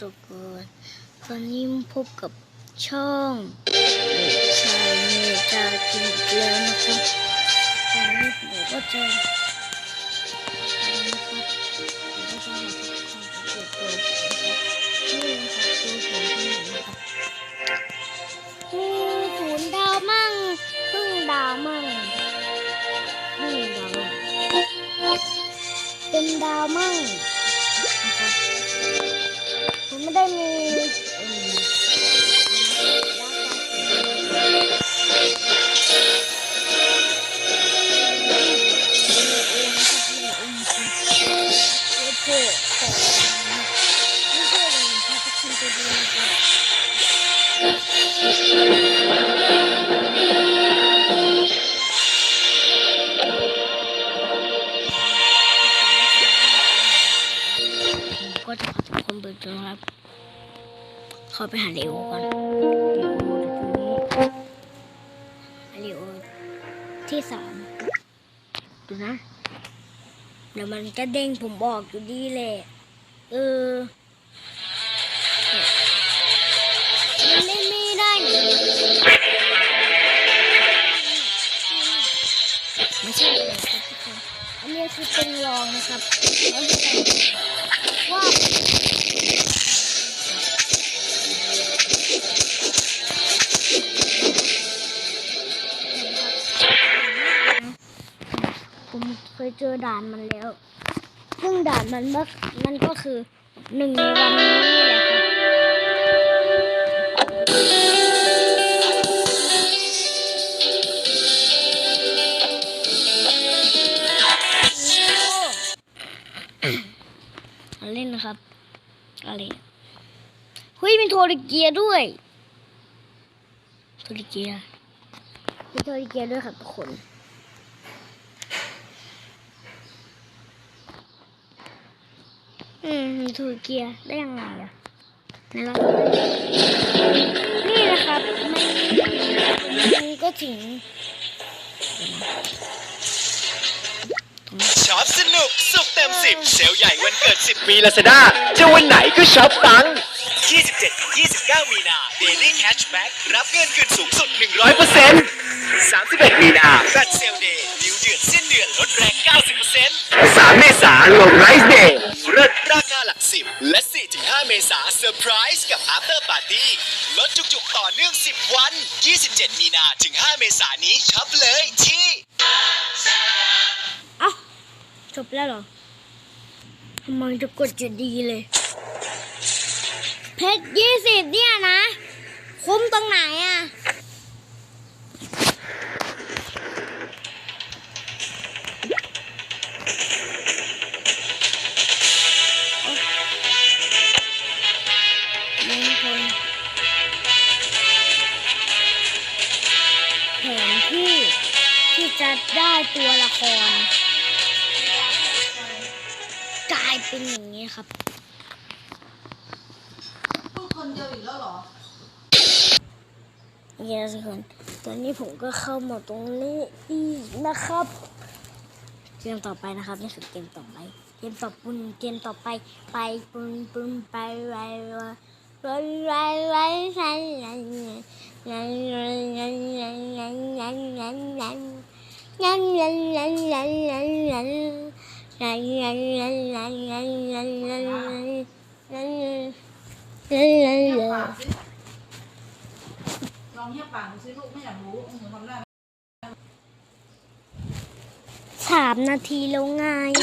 ตัเก่อนตอนนี้พบกับช่องชายเมตาจินแล้วนะครับตอนนี้ผมก็จะเป็นดาวมั่งนะครับ 我们的ัวครับ เข้าไปหาเลโอก่อนเลโอตัวนี้เลโอที่สามดูนะ เดี๋ยวมันจะเด้งผมบอกอยู่ดีเลยเออไม่ได้ไม่ใช่อันนี้คือเป็นรองนะครับแล้วจะ ยเจอด่านมันแล้ว ซึ่งด่านมันมันก็คือหนึ่งในวันนี้แหละเล่นนะครับ อะไรเฮ้ยมีโทริเกียด้วยโทริเกียมีโทริเกียด้วยครับทุกคน อืมถูกเกียร์ได้ยังไงอะในรอบนี่นะครับมันก็ถึงช็อปสนุก สุกเต็มสิบเซลใหญ่วันเกิด 10 ปีลาซาด้าจะวันไหนก็ช็อปตังค์27-29 มีนา Daily Cashback รับเงินคืนสูงสุด 100% 31 มีนาแฟลเซลเดย 90% 3 เมษาลงไลฟ์เดย์เริ่มราคาหลักสิบและ 4-5 เมษาเซอร์ไพรส์กับอัปเตอร์ปาร์ตี้ลดจุกๆ ต่อเนื่อง 10 วัน 27 มีนาถึง 5 เมษานี้ช็อปเลยที่เอ้าจบแล้วเหรอทำไมจะกดจะดีเลย เพชร 20 เนี่ยนะ คุ้มตรงไหนอะ จะได้ตัวละครกลายเป็นอย่างนี้ครับพูดคนเดียวอีกแล้วเหรอเยสคนตอนนี้ผมก็เข้ามาตรงนี้อีกนะครับ เกมต่อไปนะครับนี่คือเกมต่อไป เกมต่อปุ่นเกมต่อไป ไปปุ่นปุ่นไปไปไปไปไปไป ลันลันลันลันลันลันลันลันลันลันลันลันลันลันลันลันลันสามนาทีแล้วไง